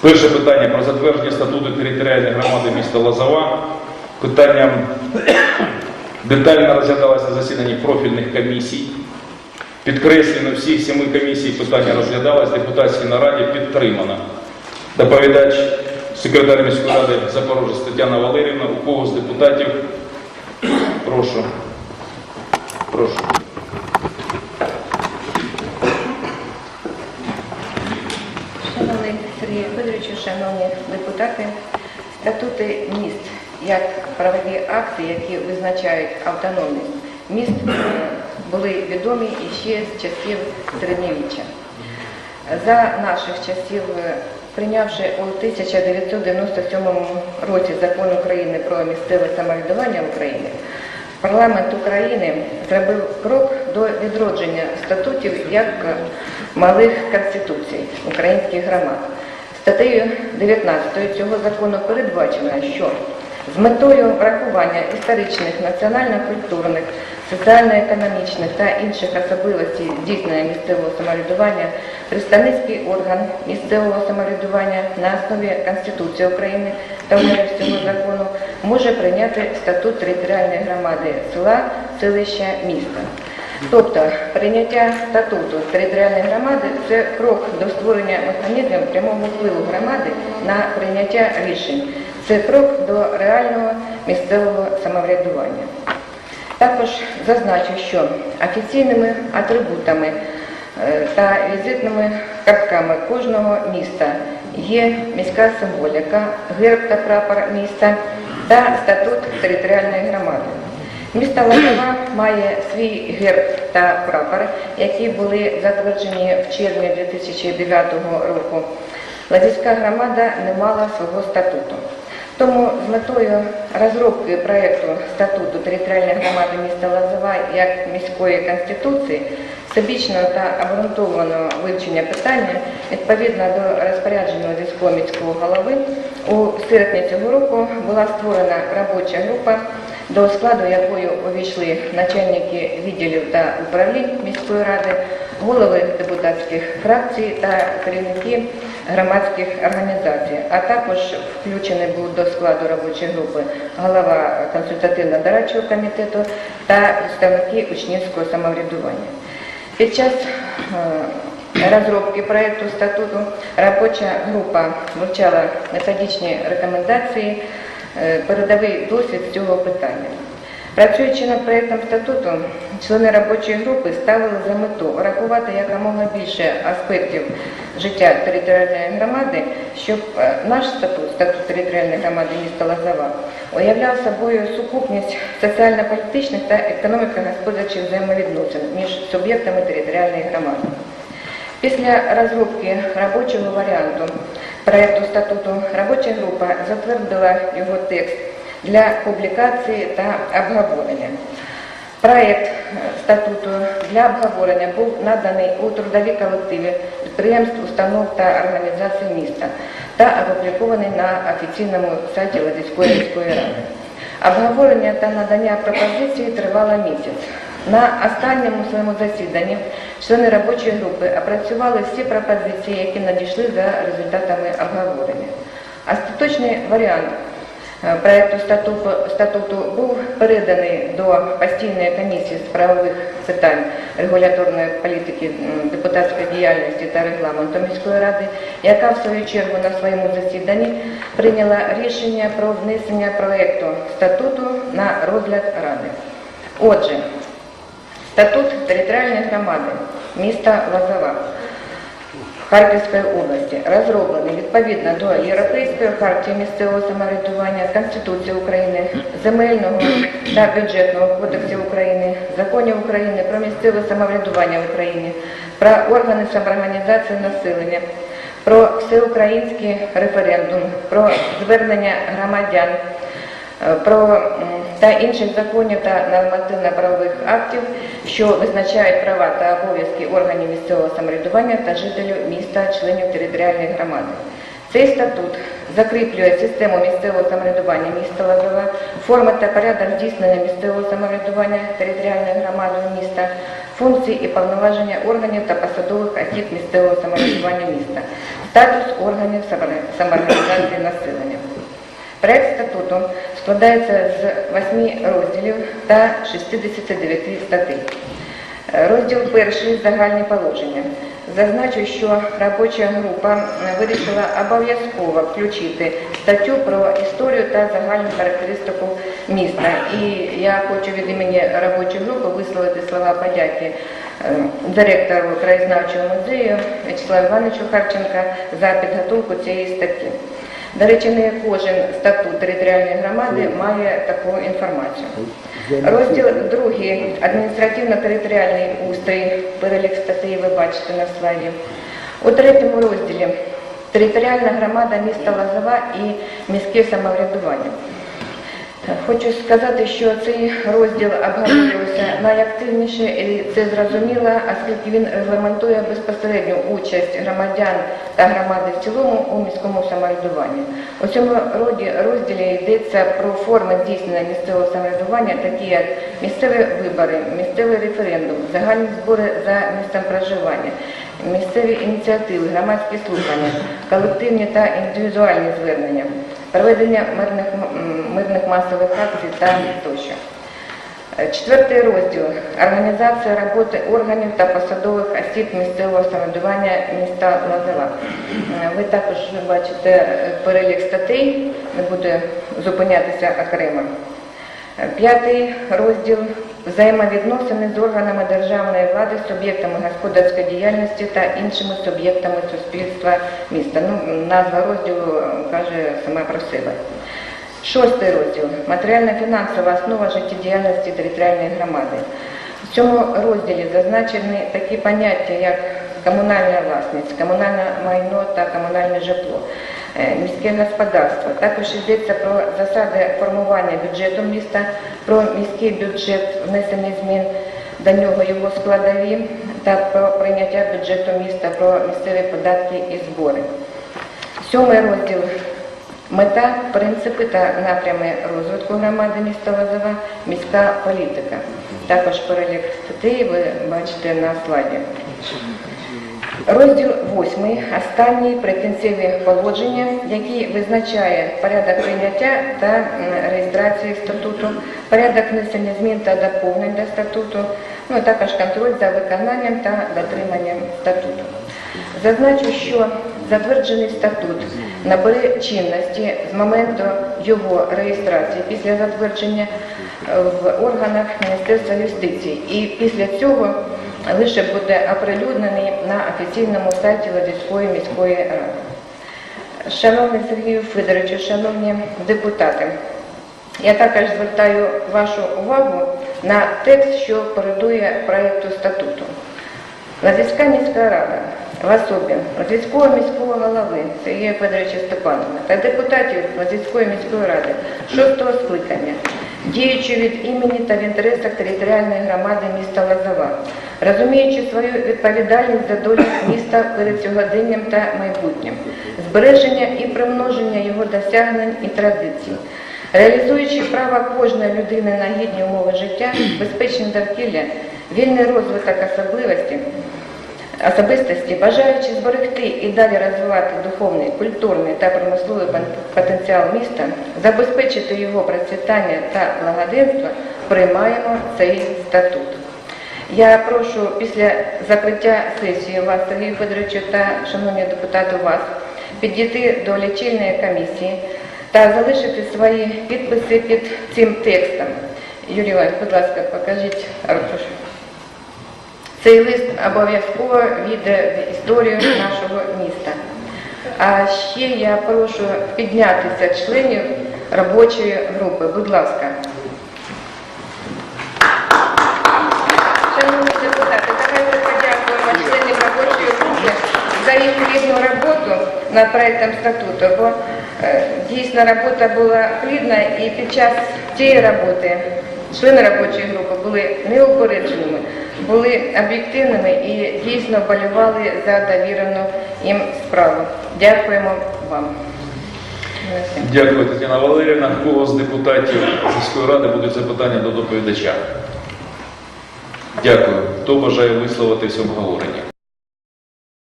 Перше питання про затвердження статуту територіальної громади міста Лозова. Питання детально розглядалося на засіданні профільних комісій. Підкреслено всіх семи комісій питання розглядалось, депутатській нараді підтримано. Доповідач секретар міської ради Запорожець Тетяна Валерівна. У кого з депутатів? Прошу. Прошу. Шановний Сергій Федоровичу, шановні депутати, статути міст як правові акти, які визначають автономність міст, е, були відомі іще з часів середньовіччя. За наших часів, е, прийнявши у 1997 році закон України про місцеве самоврядування України, парламент України зробив крок до відродження статутів як малих конституцій українських громад. Статтею 19 цього закону передбачено, що з метою врахування історичних, національно-культурних, соціально-економічних та інших особливостей здійснення місцевого самоврядування, представницький орган місцевого самоврядування на основі Конституції України та умов цього закону може прийняти статут територіальної громади села, селища, міста. Тобто прийняття статуту територіальної громади це крок до створення механізмів прямого впливу громади на прийняття рішень. Це крок до реального місцевого самоврядування. Також зазначу, що офіційними атрибутами е, та візитними картками кожного міста є міська символіка, герб та прапор міста та статут територіальної громади. Місто Лозова має свій герб та прапор, які були затверджені в червні 2009 року. Лазівська громада не мала свого статуту. Тому з метою розробки проєкту статуту територіальної громади міста Лозова як міської конституції, всебічного та обґрунтованого вивчення питання відповідно до розпорядження міського голови у серпні цього року була створена робоча група до складу якої увійшли начальники відділів та управлінь міської ради, голови депутатських фракцій та керівники громадських організацій, а також включений був до складу робочої групи голова консультативно-дорадчого комітету та представники учнівського самоврядування. Під час е, розробки проєкту статуту робоча група вивчала методичні рекомендації, передовий досвід з цього питання. Працюючи над проєктом статуту, члени робочої групи ставили за мету врахувати якомога більше аспектів життя територіальної громади, щоб е, наш статут, статут територіальної громади міста Лозова, уявляв собою сукупність соціально-політичних та економіко-господарчих взаємовідносин між суб'єктами територіальної громади. Після розробки робочого варіанту проєкту статуту робоча група затвердила його текст для публікації та обговорення. Проєкт статуту для обговорення був наданий у трудові колективи підприємств, установ та організацій міста та опублікований на офіційному сайті Ладицької міської ради. Обговорення та надання пропозицій тривало місяць. На останньому своєму засіданні члени робочої групи опрацювали всі пропозиції, які надійшли за результатами обговорення. Остаточний варіант е, проекту статуту, статуту був переданий до постійної комісії з правових питань регуляторної політики, депутатської діяльності та регламенту міської ради, яка в свою чергу на своєму засіданні прийняла рішення про внесення проекту статуту на розгляд ради. Отже, статут територіальної громади міста Лозова. Харківської області розроблений відповідно до Європейської хартії місцевого самоврядування, Конституції України, Земельного та бюджетного кодексів України, законів України про місцеве самоврядування в Україні, про органи самоорганізації населення, про всеукраїнський референдум, про звернення громадян е, про та інших законів та нормативно-правових актів, що визначають права та обов'язки органів місцевого самоврядування та жителів міста, членів територіальної громади. Цей статут закріплює систему місцевого самоврядування міста Лозова, форми та порядок здійснення місцевого самоврядування територіальної громади міста, функції і повноваження органів та посадових осіб місцевого самоврядування міста, статус органів самоорганізації населення. Проект статуту складається з 8 розділів та 69 статей. Е, Розділ перший загальні положення. Зазначу, що робоча група е, вирішила обов'язково включити статтю про історію та загальну характеристику міста. І я хочу від імені робочої групи висловити слова подяки е, директору краєзнавчого музею Вячеславу Івановичу Харченка за підготовку цієї статті. До речі, не кожен статут територіальної громади має таку інформацію. Розділ другий адміністративно-територіальний устрій, перелік статей ви бачите на слайді. У третьому розділі територіальна громада міста Лозова і міське самоврядування. Хочу сказати, що цей розділ обговорювався найактивніше, і це зрозуміло, оскільки він регламентує безпосередню участь громадян та громади в цілому у міському самоврядуванні. У цьому розділі йдеться про форми здійснення місцевого самоврядування, такі як місцеві вибори, місцевий референдум, загальні збори за місцем проживання, місцеві ініціативи, громадські слухання, колективні та індивідуальні звернення, проведення мирних, мирних масових акцій та тощо. Четвертий розділ організація роботи органів та посадових осіб місцевого самоврядування міста Лозова. Е, Ви також бачите перелік статей, не буду зупинятися окремо. П'ятий розділ взаємовідносини з органами державної влади, суб'єктами господарської діяльності та іншими суб'єктами суспільства міста. Ну, назва розділу е, каже сама про себе. Шостий розділ матеріально-фінансова основа життєдіяльності територіальної громади. В цьому розділі зазначені такі поняття, як комунальна власність, комунальне майно та комунальне житло, міське господарство. Також йдеться про засади формування бюджету міста, про міський бюджет, внесення змін до нього його складові та про прийняття бюджету міста, про місцеві податки і збори. Сьомий розділ Мета, принципи та напрями розвитку громади міста Лозова, міська політика. Також перелік статей ви бачите на слайді. Розділ 8. Останній прикінцеві положення, який визначає порядок прийняття та реєстрації статуту, порядок внесення змін та доповнень до статуту, ну, також контроль за виконанням та дотриманням статуту. Зазначу, що затверджений статут набере чинності з моменту його реєстрації після затвердження е, в органах Міністерства юстиції. І після цього лише буде оприлюднений на офіційному сайті Ладицької міської ради. Шановний Сергію Федоровичу, шановні депутати, я також звертаю вашу увагу на текст, що передує проєкту статуту. Лазівська міська рада в особі Лазівського міського голови Сергія Федоровича Степанова та депутатів Лазівської міської ради шостого скликання, діючи від імені та в інтересах територіальної громади міста Лазова, розуміючи свою відповідальність за долю міста перед сьогоденням та майбутнім, збереження і примноження його досягнень і традицій, Реалізуючи право кожної людини на гідні умови життя, безпечне довкілля, вільний розвиток особливості, особистості, бажаючи зберегти і далі розвивати духовний, культурний та промисловий потенціал міста, забезпечити його процвітання та благоденство, приймаємо цей статут. Я прошу після закриття сесії вас, Сергію Федоровичу та шановні депутати, вас підійти до лічильної комісії та залишити свої підписи під цим текстом. Юрій Іванович, будь ласка, покажіть аркуш. Цей лист обов'язково віде історію нашого міста. А ще я прошу піднятися членів робочої групи. Будь ласка. Шановні депутати, давайте подякуємо членів робочої групи за їх плідну роботу над проектом статуту, бо е, дійсно робота була плідна і під час цієї роботи члени робочої групи були неупередженими. були об'єктивними і дійсно болювали за довірену їм справу. Дякуємо вам. Дякую, Тетяна Валерівна. Кого з депутатів сільської ради будуть запитання до доповідача? Дякую. Хто бажає висловитись в обговоренні?